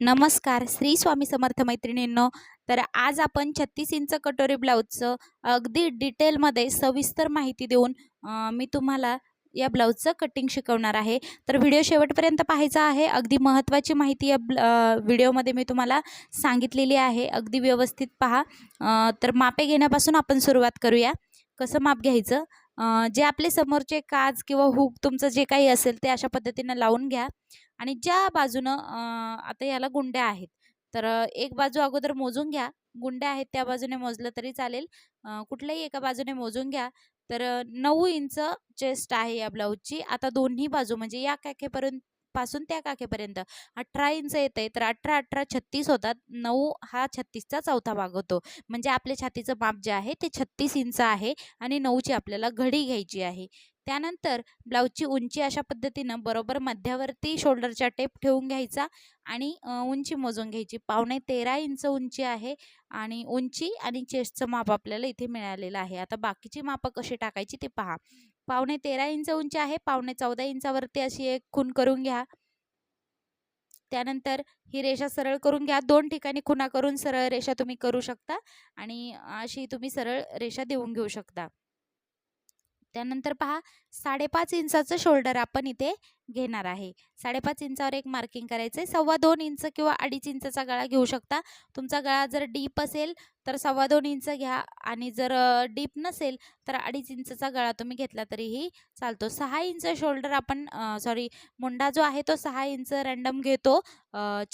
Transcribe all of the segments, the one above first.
नमस्कार श्री स्वामी समर्थ मैत्रिणींनो. तर आज आपण छत्तीस इंच कटोरी ब्लाऊजचं अगदी डिटेलमध्ये सविस्तर माहिती देऊन मी तुम्हाला या ब्लाऊजचं कटिंग शिकवणार आहे. तर व्हिडिओ शेवटपर्यंत पाहायचा आहे. अगदी महत्त्वाची माहिती या ब्ल व्हिडिओमध्ये मी तुम्हाला सांगितलेली आहे. अगदी व्यवस्थित पहा. तर मापे घेण्यापासून आपण सुरुवात करूया. कसं माप घ्यायचं? जे आपले समोरचे काज किंवा हुक तुमचं जे काही असेल ते अशा पद्धतीनं लावून घ्या. आणि ज्या बाजूनं आता याला गुंड्या आहेत. तर एक बाजू अगोदर मोजून घ्या. गुंड्या आहेत त्या बाजूने मोजलं तरी चालेल. कुठल्याही एका बाजूने मोजून घ्या. तर नऊ इंच चेस्ट आहे या ब्लाऊजची. आता दोन्ही बाजू म्हणजे या काखेपर्यंत पासून त्या काखेपर्यंत. अठरा इंच येते तर अठरा अठरा छत्तीस होतात. नऊ हा छत्तीसचा चौथा भाग होतो. म्हणजे आपल्या छातीचं माप जे आहे ते छत्तीस इंच आहे आणि नऊची आपल्याला घडी घ्यायची आहे. त्यानंतर ब्लाऊजची उंची अशा पद्धतीनं बरोबर मध्यावरती शोल्डरच्या टेप ठेवून घ्यायचा आणि उंची मोजून घ्यायची. पावणे तेरा इंच उंची आहे आणि उंची आणि चेस्टचं माप आपल्याला इथे मिळालेलं आहे. आता बाकीची मापं कशी टाकायची ते पहा. पावणे तेरा इंच उंची आहे पावणे चौदा इंचावरती अशी एक खून करून घ्या. त्यानंतर ही रेषा सरळ करून घ्या. दोन ठिकाणी खुणा करून सरळ रेषा तुम्ही करू शकता आणि अशी तुम्ही सरळ रेषा देऊन घेऊ शकता. त्यानंतर पहा साडेपाच इंचाचं शोल्डर आपण इथे घेणार आहे. साडेपाच इंचावर एक मार्किंग करायचं आहे सव्वा दोन इंच किंवा अडीच इंचचा गळा घेऊ शकता. तुमचा गळा जर डीप असेल तर सव्वा दोन इंच घ्या आणि जर डीप नसेल तर अडीच इंचचा गळा तुम्ही घेतला तरीही चालतो. सहा इंच शोल्डर आपण सॉरी मुंडा जो आहे तो सहा इंच रँडम घेतो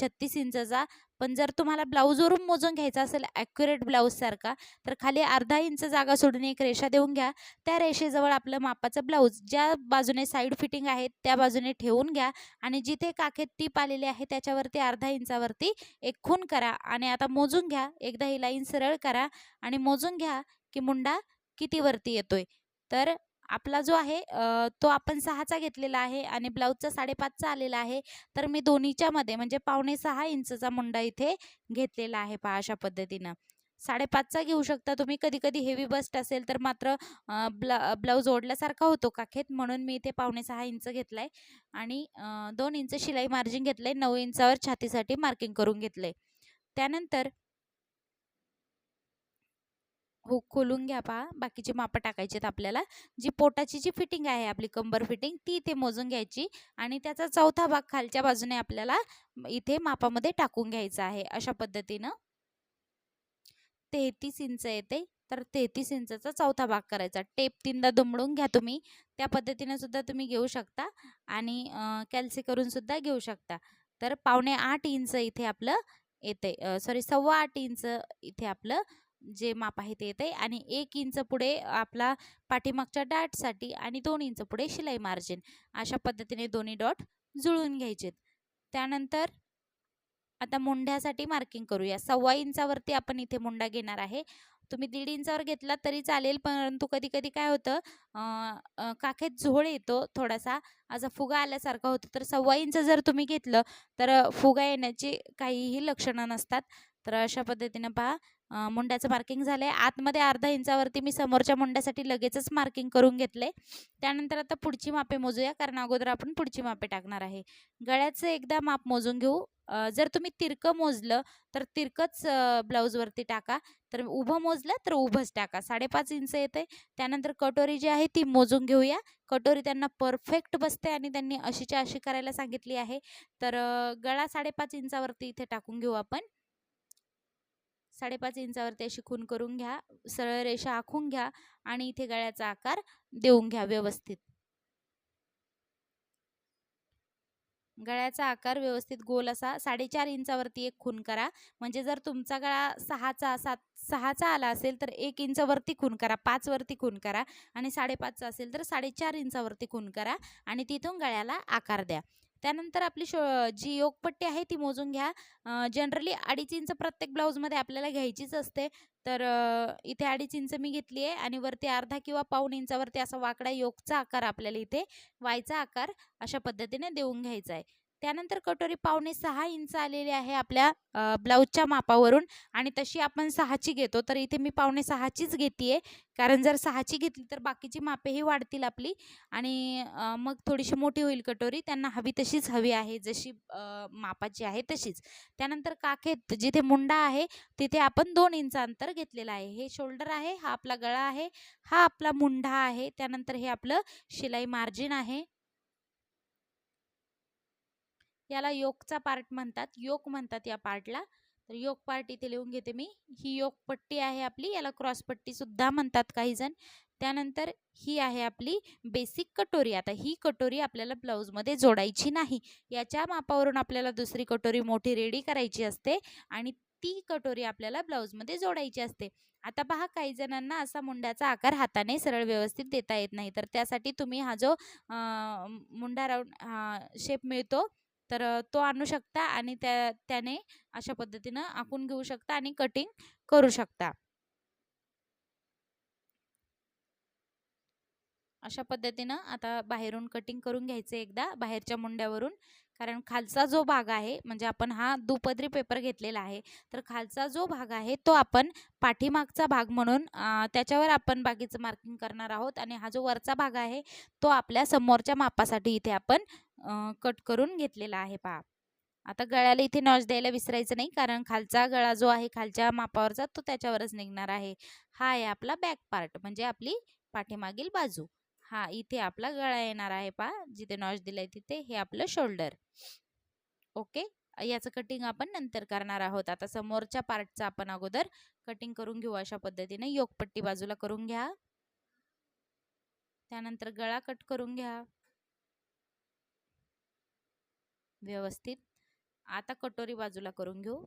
छत्तीस इंचचा. पण जर तुम्हाला ब्लाऊजवरून मोजून घ्यायचा असेल ॲक्युरेट ब्लाऊजसारखा तर खाली अर्धा इंच जागा सोडून एक रेषा देऊन घ्या. त्या रेषेजवळ आपलं मापाचं ब्लाऊज ज्या बाजूने साईड फिटिंग आहे त्या बाजूने ठेवून घ्या आणि जिथे काखेत टीप आलेली आहे त्याच्यावरती अर्धा इंचावरती एक खून करा आणि आता मोजून घ्या. एकदा ही लाईन सरळ करा आणि मोजून घ्या की मुंडा कितीवरती येतो येतोय. तर आपला जो आहे तो आपण सहाचा घेतलेला आहे आणि ब्लाऊजचा साडेपाचचा आलेला आहे. तर मी दोन्हीच्या मध्ये म्हणजे पावणे सहा इंचचा मुंडा इथे घेतलेला आहे पहा अशा पद्धतीनं. साडेपाचचा घेऊ शकता तुम्ही. कधी कधी हेवी बस्ट असेल तर मात्र ब्ला ब्लाऊज ओढल्यासारखा होतो काखेत म्हणून मी इथे पावणे सहा इंच घेतलाय आणि दोन इंच शिलाई मार्जिन घेतलंय. नऊ इंचावर छातीसाठी मार्किंग करून घेतलंय. त्यानंतर हो खोलून घ्या पहा. बाकीचे मापं टाकायचे आहेत आपल्याला. जी पोटाची जी फिटिंग आहे आपली कंबर फिटिंग ती इथे मोजून घ्यायची आणि त्याचा चौथा भाग खालच्या बाजूने आपल्याला इथे मापामध्ये टाकून घ्यायचा आहे अशा पद्धतीनं. तेहतीस इंच येते. तर तेहतीस इंचाचा चौथा भाग करायचा. टेप तीनदा दुमडून घ्या तुम्ही. त्या पद्धतीने सुद्धा तुम्ही घेऊ शकता आणि कॅल्सी करून सुद्धा घेऊ शकता. तर पावणे आठ इंच इथे आपलं येते सॉरी सव्वा आठ इंच इथे आपलं जे माप आहे ते येते आणि एक इंच पुढे आपला पाठीमागच्या डाटसाठी आणि दोन इंच पुढे शिलाई मार्जिन. अशा पद्धतीने दोन्ही डॉट जुळून घ्यायचेत. त्यानंतर आता मुंढ्यासाठी मार्किंग करूया. सव्वा इंचावरती आपण इथे मुंडा घेणार आहे. तुम्ही दीड इंचावर घेतला तरी चालेल परंतु कधी कधी काय होतं काखेत झोळ येतो थोडासा. असा फुगा आल्यासारखा होतो. तर सव्वा इंच जर तुम्ही घेतलं तर फुगा येण्याची काहीही लक्षणं नसतात. तर अशा पद्धतीनं पहा. मुंड्याचं मार्किंग झालं आहे आतमध्ये अर्धा इंचावरती मी समोरच्या मुंड्यासाठी लगेचच मार्किंग करून घेतले त्यानंतर आता पुढची मापे मोजूया कारण अगोदर आपण पुढची मापे टाकणार आहे. गळ्याचं एकदा माप मोजून घेऊ. जर तुम्ही तिरकं मोजलं तर तिरकंच ब्लाऊजवरती टाका. तर उभं मोजलं तर उभंच टाका. साडेपाच इंच येते त्यानंतर कटोरी जी आहे ती मोजून घेऊया. कटोरी त्यांना परफेक्ट बसते आणि त्यांनी अशीच्या अशी करायला सांगितली आहे. तर गळा साडेपाच इंचावरती इथे टाकून घेऊ आपण. साडेपाच इंचावरती अशी खून करून घ्या सरळ रेषा आखून घ्या आणि इथे गळ्याचा आकार देऊन घ्या व्यवस्थित. गळ्याचा आकार व्यवस्थित गोल असा साडेचार इंचावरती एक खून करा. म्हणजे जर तुमचा गळा सहाचा सात सहाचा आला असेल तर एक इंचावरती खून करा पाचवरती खून करा आणि साडेपाचचा असेल तर साडेचार इंचावरती खून करा आणि तिथून गळ्याला आकार द्या. त्यानंतर आपली शो जी योगपट्टी आहे ती मोजून घ्या. जनरली अडीच इंच प्रत्येक ब्लाऊजमध्ये आपल्याला घ्यायचीच असते. तर इथे अडीच इंच मी घेतली आहे आणि वरती अर्धा किंवा पाऊण इंचावरती असा वाकडा योगचा आकार आपल्याला इथे वायचा आकार अशा पद्धतीने देऊन घ्यायचा आहे. त्यानंतर कटोरी पावणे सहा इंच आलेली आहे आपल्या ब्लाऊजच्या मापावरून आणि तशी आपण सहाची घेतो. तर इथे मी पावणे सहाचीच घेते कारण जर सहाची घेतली तर बाकीची मापेही वाढतील आपली आणि मग थोडीशी मोठी होईल कटोरी. त्यांना हवी तशीच हवी आहे. जशी मापाची आहे तशीच. त्यानंतर काखेत जिथे मुंडा आहे तिथे आपण दोन इंच अंतर घेतलेलं आहे. हे शोल्डर आहे हा आपला गळा आहे हा आपला मुंडा आहे. त्यानंतर हे आपलं शिलाई मार्जिन आहे. याला योकचा पार्ट म्हणतात. योक म्हणतात या पार्टला. तर योग पार्ट इथे लिहून घेते मी. ही योग पट्टी आहे आपली. याला क्रॉस पट्टी सुद्धा म्हणतात काही जण त्यानंतर ही आहे आपली बेसिक कटोरी. आता ही कटोरी आपल्याला ब्लाऊजमध्ये जोडायची नाही. याच्या मापावरून आपल्याला दुसरी कटोरी मोठी रेडी करायची असते आणि ती कटोरी आपल्याला ब्लाऊजमध्ये जोडायची असते. आता पहा काही जणांना असा मुंड्याचा आकार हाताने सरळ व्यवस्थित देता येत नाही. तर त्यासाठी तुम्ही हा जो मुंडा राऊंड शेप मिळतो तर तो आणू शकता आणि त्या त्याने अशा पद्धतीनं आखून घेऊ शकता आणि कटिंग करू शकता. अशा पद्धतीनं आता बाहेरून कटिंग करून घ्यायचं एकदा बाहेरच्या मुंड्यावरून. कारण खालचा जो भाग आहे म्हणजे आपण हा दुपदरी पेपर घेतलेला आहे तर खालचा जो भाग आहे तो आपण पाठीमागचा भाग म्हणून त्याच्यावर आपण बाकीचं मार्किंग करणार आहोत. आणि हा जो वरचा भाग आहे तो आपल्या समोरच्या मापासाठी इथे आपण कट करून घेतलेला आहे पहा आता गळ्याला इथे नॉच द्यायला विसरायचं नाही कारण खालचा गळा जो आहे खालच्या मापावरचा तो त्याच्यावरच निघणार आहे. हा आहे आपला बॅक पार्ट म्हणजे आपली पाठीमागील बाजू. हा इथे आपला गळा येणार आहे पहा जिथे नॉच दिलाय तिथे हे आपलं शोल्डर ओके? याचं कटिंग आपण नंतर करणार आहोत. आता समोरच्या पार्टचं आपण अगोदर कटिंग करून घेऊ अशा पद्धतीने. योगपट्टी बाजूला करून घ्या. त्यानंतर गळा कट करून घ्या. व्यवस्थित. आता कटोरी बाजूला करून घेऊ.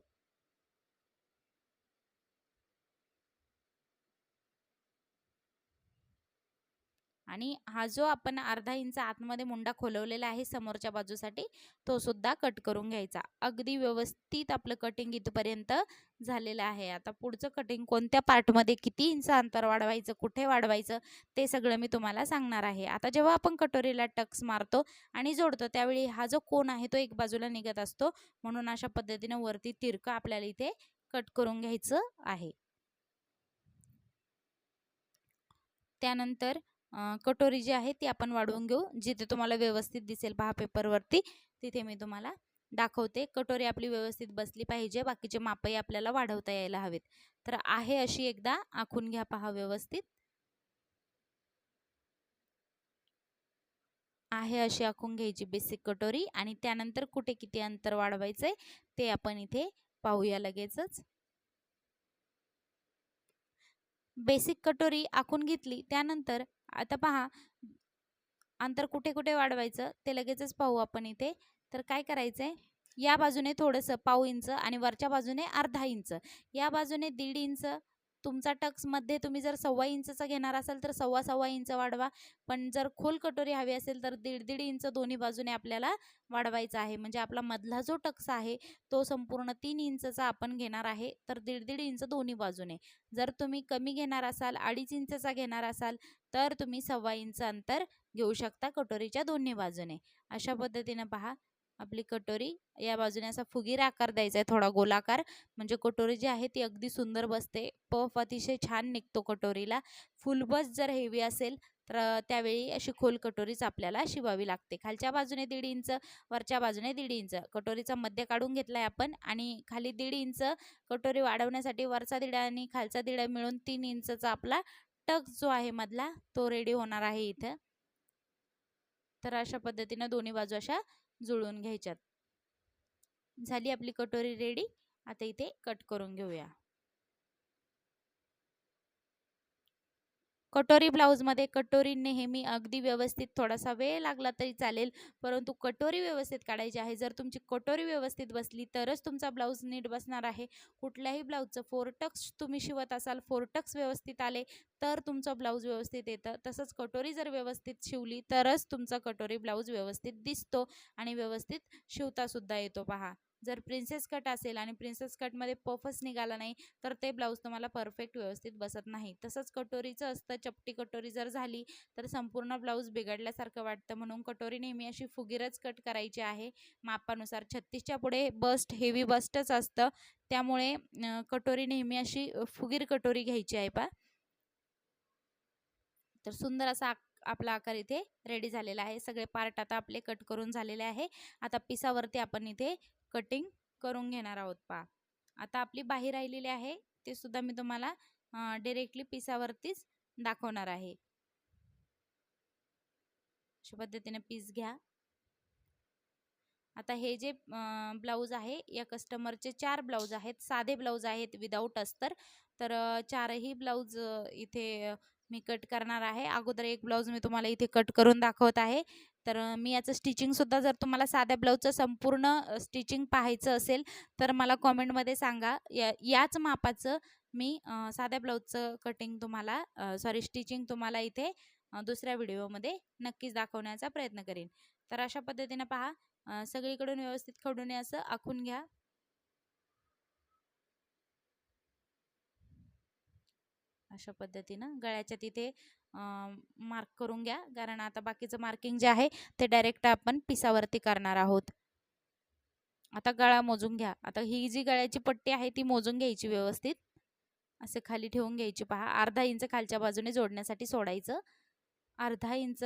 आणि हा जो आपण अर्धा इंच आतमध्ये मुंडा खोलवलेला आहे समोरच्या बाजूसाठी तो सुद्धा कट करून घ्यायचा. अगदी व्यवस्थित आपलं कटिंग इथपर्यंत झालेलं आहे. आता पुढचं कटिंग कोणत्या पार्टमध्ये किती इंच अंतर वाढवायचं कुठे वाढवायचं ते सगळं मी तुम्हाला सांगणार आहे. आता जेव्हा आपण कटोरीला टक्स मारतो आणि जोडतो त्यावेळी हा जो कोण आहे तो एक बाजूला निघत असतो. म्हणून अशा पद्धतीनं वरती तिरकं आपल्याला इथे कट करून घ्यायचं आहे. त्यानंतर कटोरी जी आहे ती आपण वाढवून घेऊ. जिथे तुम्हाला व्यवस्थित दिसेल पहा पेपरवरती तिथे मी तुम्हाला दाखवते. कटोरी आपली व्यवस्थित बसली पाहिजे. बाकीचे मापही आपल्याला वाढवता यायला हवेत. तर आहे अशी एकदा. आखून घ्या पहा व्यवस्थित. आहे अशी आखून घ्यायची बेसिक कटोरी. आणि त्यानंतर कुठे किती अंतर वाढवायचंय ते आपण इथे पाहूया लगेचच. बेसिक कटोरी आखून घेतली. त्यानंतर आता पहा अंतर कुठे कुठे वाढवायचं ते लगेचच पाहू आपण इथे. तर काय करायचं आहे या बाजूने थोडंसं पाऊ इंच आणि वरच्या बाजूने अर्धा इंच. या बाजूने दीड इंच तुमचा टक्समध्ये तुम्ही जर सव्वा इंचचा घेणार असाल तर सव्वा सव्वा इंच वाढवा. पण जर खोल कटोरी हवी असेल तर दीड दीड इंच दोन्ही बाजूने आपल्याला वाढवायचा आहे. म्हणजे आपला मधला जो टक्स आहे तो संपूर्ण तीन इंचचा आपण घेणार आहे. तर दीड दीड इंच दोन्ही बाजूने. जर तुम्ही कमी घेणार असाल अडीच इंचचा घेणार असाल तर तुम्ही सव्वा इंच अंतर घेऊ शकता कटोरीच्या दोन्ही बाजूने. अशा पद्धतीनं पहा. आपली कटोरी या बाजूने असा फुगीर आकार द्यायचा आहे थोडा गोलाकार. म्हणजे कटोरी जी आहे ती अगदी सुंदर बसते. पफ अतिशय छान निघतो कटोरीला. फुलबस जर हेवी असेल तर त्यावेळी अशी खोल कटोरीच आपल्याला शिवावी लागते. खालच्या बाजूने दीड इंच वरच्या बाजूने दीड इंच. कटोरीचा मध्य काढून घेतलाय आपण आणि खाली दीड इंच कटोरी वाढवण्यासाठी वरचा दिडा आणि खालचा दिडा मिळून तीन इंचचा आपला टक जो आहे मधला तो रेडी होणार आहे इथं. तर अशा पद्धतीनं दोन्ही बाजू अशा जुळवून घ्यायच्यात. झाली आपली कटोरी रेडी आता इथे कट करून घेऊया. कटोरी ब्लाऊजमध्ये कटोरी नेहमी अगदी व्यवस्थित थोडासा वेळ लागला तरी चालेल परंतु कटोरी व्यवस्थित काढायची आहे. जर तुमची कटोरी व्यवस्थित बसली तरच तुमचा ब्लाऊज नीट बसणार आहे. कुठल्याही ब्लाऊजचं फोरटक्स तुम्ही शिवत असाल फोरटक्स व्यवस्थित आले तर तुमचं ब्लाऊज व्यवस्थित येतं. तसंच कटोरी जर व्यवस्थित शिवली तरच तुमचा कटोरी ब्लाऊज व्यवस्थित दिसतो आणि व्यवस्थित शिवतासुद्धा येतो. पहा जर प्रिन्सेस कट असेल आणि प्रिन्सेस कटमध्ये पफच निघाला नाही तर ते ब्लाऊज तुम्हाला परफेक्ट व्यवस्थित बसत नाही. तसंच कटोरीचं असतं. चपटी कटोरी जर झाली तर संपूर्ण ब्लाऊज बिघडल्यासारखं वाटतं. म्हणून कटोरी नेहमी अशी फुगीरच कट करायची आहे. मापानुसार छत्तीसच्या पुढे बस्ट हेवी बस्टच असतं. त्यामुळे कटोरी नेहमी अशी फुगीर कटोरी घ्यायची आहे पा तर सुंदर असा आपला आकार इथे रेडी झालेला आहे. सगळे पार्ट आता आपले कट करून झालेले आहे. आता पिसावरती आपण इथे कटिंग करून घेणार आहोत पा आता आपली बाही राहिलेली आहे ते सुद्धा मी तुम्हाला डिरेक्टली पिसावरतीच दाखवणार आहे. अशा पद्धतीने पीस घ्या. आता हे जे ब्लाऊज आहे या कस्टमरचे चार ब्लाऊज आहेत साधे ब्लाऊज आहेत विदाऊट अस्तर. तर चारही ब्लाऊज इथे मी कट करणार आहे. अगोदर एक ब्लाऊज मी तुम्हाला इथे कट करून दाखवत आहे. तर मी याचं स्टिचिंगसुद्धा जर तुम्हाला साध्या ब्लाऊजचं संपूर्ण स्टिचिंग पाहायचं असेल तर मला कॉमेंटमध्ये सांगा. या याच मापाचं मी साध्या ब्लाऊजचं कटिंग तुम्हाला सॉरी स्टिचिंग तुम्हाला इथे दुसऱ्या व्हिडिओमध्ये नक्कीच दाखवण्याचा प्रयत्न करेन. तर अशा पद्धतीनं पहा सगळीकडून व्यवस्थित खडून असं आखून घ्या. अशा पद्धतीनं गळ्याच्या तिथे मार्क करून घ्या. कारण आता बाकीचं मार्किंग जे आहे ते डायरेक्ट आपण पिसावरती करणार आहोत. आता गळा मोजून घ्या. आता ही जी गळ्याची पट्टी आहे ती मोजून घ्यायची व्यवस्थित. असे खाली ठेवून घ्यायची. पहा अर्धा इंच खालच्या बाजूने जोडण्यासाठी सोडायचं. अर्धा इंच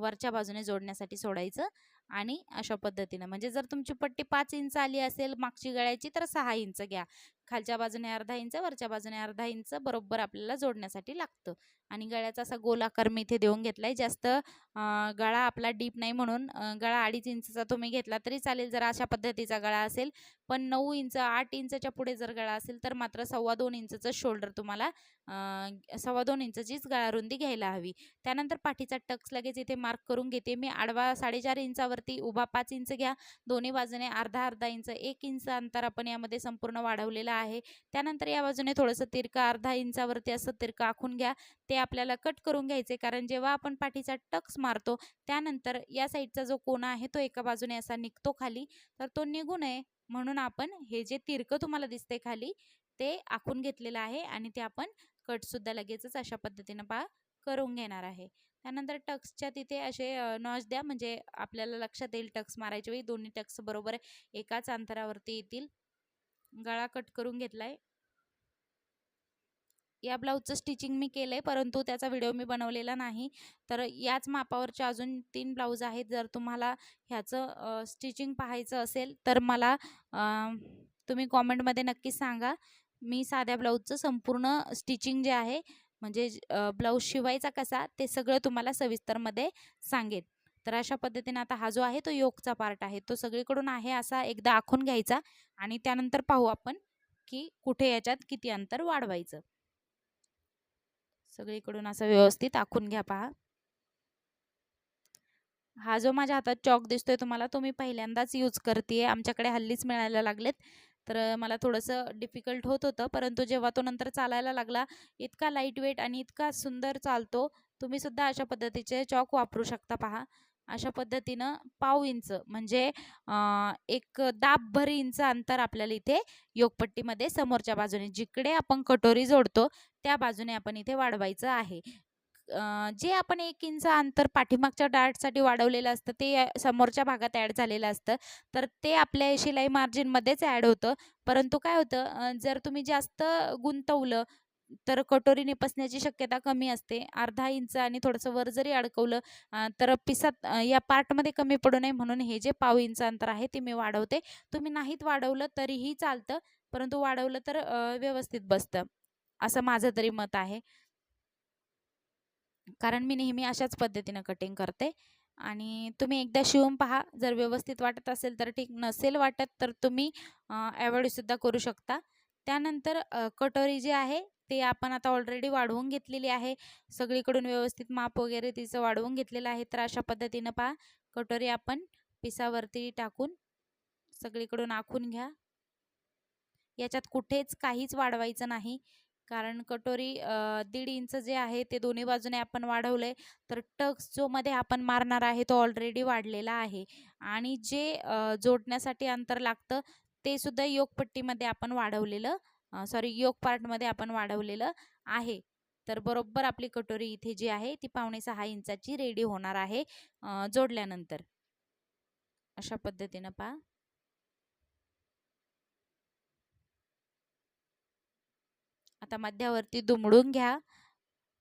वरच्या बाजूने जोडण्यासाठी सोडायचं. आणि अशा पद्धतीनं. म्हणजे जर तुमची पट्टी पाच इंच आली असेल मागची गळ्याची तर सहा इंच घ्या. खालच्या बाजूने अर्धा इंच वरच्या बाजूने अर्धा इंच बरोबर आपल्याला जोडण्यासाठी लागतं. आणि गळ्याचा असा गोल आकार मी इथे देऊन घेतलाय. जास्त गळा आपला डीप नाही म्हणून गळा अडीच इंचचा तुम्ही घेतला तरी चालेल जर अशा पद्धतीचा गळा असेल. पण नऊ इंच आठ इंचच्या पुढे जर गळा असेल तर मात्र सव्वा दोन इंचचं शोल्डर तुम्हाला सव्वा दोन इंचचीच गळा रुंदी घ्यायला हवी. त्यानंतर पाठीचा टक्स लगेच इथे मार्क करून घेते. मी आडवा साडेचार वरती उभा पाच इंच घ्या. दोन्ही बाजूने अर्धा अर्धा इंच एक इंच अंतर आपण यामध्ये संपूर्ण वाढवलेलं आहे. त्यानंतर या बाजूने थोडंसं तिरका अर्धा इंचावरती असं तिरका आखून घ्या. ते आपल्याला कट करून घ्यायचे कारण जेव्हा आपण पाठीचा टक्स मारतो त्यानंतर या साईडचा जो कोणा आहे तो एका बाजूने असा निघतो खाली. तर तो निघू नये म्हणून आपण हे जे तिरकं तुम्हाला दिसते खाली ते आखून घेतलेलं आहे आणि ते आपण कटसुद्धा लगेचच अशा पद्धतीनं पा करून घेणार आहे. त्यानंतर टक्सच्या तिथे असे नॉच द्या. म्हणजे आपल्याला लक्षात येईल टक्स मारायच्या वेळी दोन्ही टक्स बरोबर एकाच अंतरावरती येतील. गळा कट करून घेतलाय. या ब्लाऊजचं स्टिचिंग मी केलं आहे परंतु त्याचा व्हिडिओ मी बनवलेला नाही. तर याच मापावरचे अजून तीन ब्लाऊज आहेत. जर तुम्हाला ह्याचं स्टिचिंग पाहायचं असेल तर मला तुम्ही कॉमेंटमध्ये नक्कीच सांगा. मी साध्या ब्लाऊजचं संपूर्ण स्टिचिंग जे आहे म्हणजे ब्लाऊज शिवायचा कसा ते सगळं तुम्हाला सविस्तरमध्ये सांगेन. तर अशा पद्धतीने आता हा जो आहे तो योगचा पार्ट आहे तो सगळीकडून आहे असा एकदा आखून घ्यायचा आणि त्यानंतर पाहू आपण की कुठे याच्यात किती अंतर वाढवायचं. सगळीकडून असं व्यवस्थित आखून घ्या पहा. हा जो माझ्या हातात चॉक दिसतोय तुम्हाला तो मी पहिल्यांदाच यूज करते आमच्याकडे हल्लीच मिळायला लागलेत. तर मला थोडंसं डिफिकल्ट होत होतं. परंतु जेव्हा तो नंतर चालायला लागला इतका लाइट वेट आणि इतका सुंदर चालतो तुम्ही सुद्धा अशा पद्धतीचे चॉक वापरू शकता पहा. अशा पद्धतीनं पाव इंच म्हणजे एक दाबभर इंच अंतर आपल्याला इथे योगपट्टीमध्ये समोरच्या बाजूने जिकडे आपण कटोरी जोडतो त्या बाजूने आपण इथे वाढवायचं आहे. जे आपण एक इंच अंतर पाठीमागच्या डार्टसाठी वाढवलेलं असतं ते समोरच्या भागात ॲड झालेलं असतं तर ते आपल्या शिलाई मार्जिनमध्येच ॲड होतं. परंतु काय होतं जर तुम्ही जास्त गुंतवलं तर कटोरी निपसण्याची शक्यता कमी असते. अर्धा इंच आणि थोडंसं वर जरी अडकवलं तर पिसात या पार्टमध्ये कमी पडू नये म्हणून हे जे पाव इंच अंतर आहे ते मी वाढवते. तुम्ही नाहीत वाढवलं तरीही चालतं परंतु वाढवलं तर व्यवस्थित बसतं. असं माझं तरी मत आहे. कारण मी नेहमी अशाच पद्धतीनं कटिंग करते. आणि तुम्ही एकदा शिवून पहा जर व्यवस्थित वाटत असेल तर ठीक नसेल वाटत तर तुम्ही ॲवॉइडसुद्धा करू शकता. त्यानंतर कटोरी जी आहे ते आपण आता ऑलरेडी वाढवून घेतलेली आहे. सगळीकडून व्यवस्थित माप वगैरे तिचं वाढवून घेतलेलं आहे तर अशा पद्धतीनं पहा. कटोरी आपण पिसावरती टाकून सगळीकडून आखून घ्या. याच्यात कुठेच काहीच वाढवायचं नाही. कारण कटोरी दीड इंच जे आहे ते दोन्ही बाजूने आपण वाढवलंय तर टक्स जो मध्ये आपण मारणार आहे तो ऑलरेडी वाढलेला आहे. आणि जे जोडण्यासाठी अंतर लागतं ते सुद्धा योगपट्टीमध्ये आपण वाढवलेलं सॉरी योग पार्टमध्ये आपण वाढवलेलं आहे. तर बरोबर आपली कटोरी इथे जी आहे ती पावणे सहा इंचाची रेडी होणार आहे जोडल्यानंतर. अशा पद्धतीनं पहा. आता मध्यावरती दुमडून घ्या.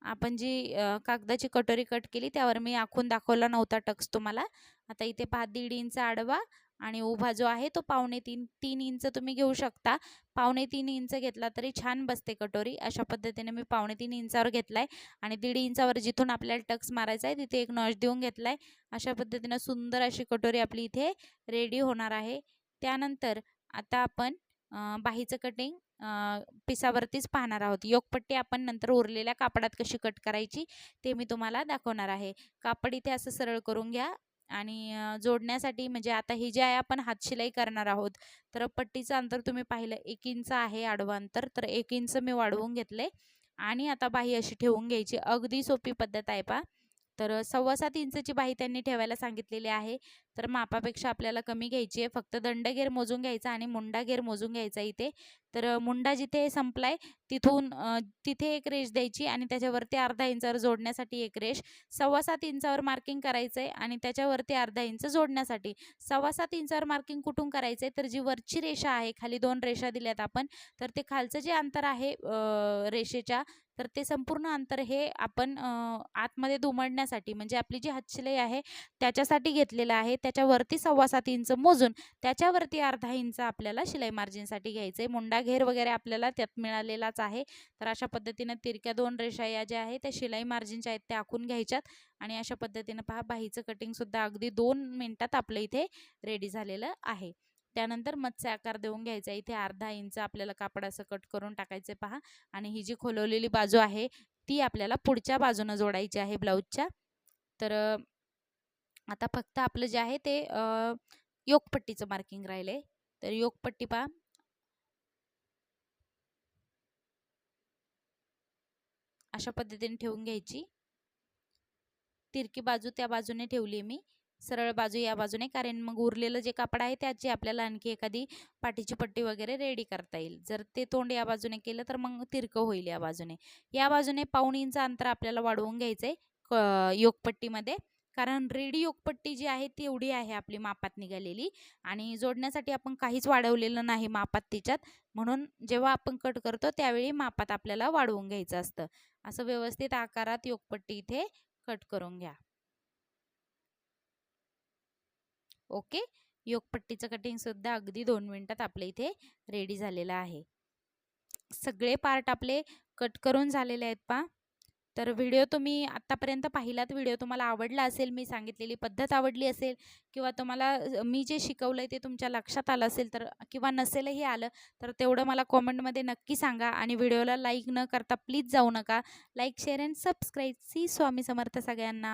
आपण जी कागदाची कटोरी कट केली त्यावर मी आखून दाखवला नव्हता टक्स तुम्हाला. आता इथे पहा दीड इंच आडवा आणि उभा जो आहे तो पावणे तीन तीन इंच तुम्ही घेऊ शकता. पावणे तीन इंच घेतला तरी छान बसते कटोरी. अशा पद्धतीने मी पावणे तीन इंचावर घेतलाय आणि दीड इंचावर जिथून आपल्याला टक्स मारायचा आहे तिथे एक नॉश देऊन घेतलाय. अशा पद्धतीनं सुंदर अशी कटोरी आपली इथे रेडी होणार आहे. त्यानंतर आता आपण बाहीचं कटिंग पिसावरतीच पाहणार आहोत. योगपट्टी आपण नंतर उरलेल्या कापडात कशी कट करायची ते मी तुम्हाला दाखवणार आहे. कापड इथे असं सरळ करून घ्या आणि जोडण्यासाठी म्हणजे आता ही जी आहे आपण हातशिलाई करणार आहोत तर पट्टीचं अंतर तुम्ही पाहिलं एक इंच आहे आडवं अंतर तर एक इंच मी वाढवून घेतले आणि आता बाही अशी ठेवून घ्यायची. अगदी सोपी पद्धत आहे पा तर सव्वा सात इंचची बाही त्यांनी ठेवायला सांगितलेली आहे. तर मापापेक्षा आपल्याला कमी घ्यायची आहे. फक्त दंडगेर मोजून घ्यायचा आणि मुंडा घेर मोजून घ्यायचा इथे. तर मुंडा जिथे संपलाय तिथून तिथे एक रेष द्यायची आणि त्याच्यावरती अर्धा इंचावर जोडण्यासाठी एक रेष. सव्वा सात इंचावर मार्किंग करायचं आहे आणि त्याच्यावरती अर्धा इंच जोडण्यासाठी. सव्वा सात इंचावर मार्किंग कुठून करायचं आहे तर जी वरची रेषा आहे खाली दोन रेषा दिल्यात आपण तर ते खालचं जे अंतर आहे रेषेच्या तर ते संपूर्ण अंतर हे आपण आतमध्ये दुमडण्यासाठी म्हणजे आपली जी हातशिलाई आहे त्याच्यासाठी घेतलेलं आहे. त्याच्यावरती सव्वा सात इंच मोजून त्याच्यावरती अर्धा इंच आपल्याला शिलाई मार्जिनसाठी घ्यायचं आहे मुंडा घेर वगैरे आपल्याला त्यात मिळालेलाच आहे. तर अशा पद्धतीनं तिरक्या दोन रेषा या ज्या आहेत त्या शिलाई मार्जिनच्या आहेत त्या आखून घ्यायच्यात. आणि अशा पद्धतीनं पहा बाहीचं कटिंगसुद्धा अगदी दोन मिनटात आपलं इथे रेडी झालेलं आहे. त्यानंतर मत्स्य आकार देऊन घ्यायचा. इथे अर्धा इंच आपल्याला कापड असं कट करून टाकायचं पहा. आणि ही जी खोलवलेली बाजू आहे ती आपल्याला पुढच्या बाजूनं जोडायची आहे ब्लाऊजच्या. तर आता फक्त आपलं जे आहे ते योगपट्टीचं मार्किंग राहिले तर योगपट्टी पहा. अशा पद्धतीने ठेवून घ्यायची. तिरकी बाजू त्या बाजूने ठेवली मी. सरळ बाजू या बाजूने कारण मग उरलेलं जे कापड आहे त्याची आपल्याला आणखी एखादी पाठीची पट्टी वगैरे रेडी करता येईल. जर ते तोंड या बाजूने केलं तर मग तिरकं होईल या बाजूने. या बाजूने पाऊण इंच अंतर आपल्याला वाढवून घ्यायचं क योगपट्टीमध्ये. कारण रेडी योगपट्टी जी आहे ती एवढी आहे आपली मापात निघालेली आणि जोडण्यासाठी आपण काहीच वाढवलेलं नाही मापात तिच्यात. म्हणून जेव्हा आपण कट करतो त्यावेळी मापात आपल्याला वाढवून घ्यायचं असतं. असं व्यवस्थित आकारात योगपट्टी इथे कट करून घ्या. ओके? योगपट्टीचं कटिंगसुद्धा अगदी दोन मिनिटात आपल्या इथे रेडी झालेलं आहे. सगळे पार्ट आपले कट करून झालेले आहेत पा तर व्हिडिओ तुम्ही आत्तापर्यंत पाहिलात व्हिडिओ तुम्हाला आवडला असेल मी सांगितलेली पद्धत आवडली असेल किंवा तुम्हाला मी जे शिकवलं आहे ते तुमच्या लक्षात आलं असेल तर किंवा नसेलही आलं तर तेवढं मला कॉमेंटमध्ये नक्की सांगा आणि व्हिडिओला लाईक न करता प्लीज जाऊ नका. लाईक शेअर अँड सबस्क्राईब सी स्वामी समर्थ सगळ्यांना.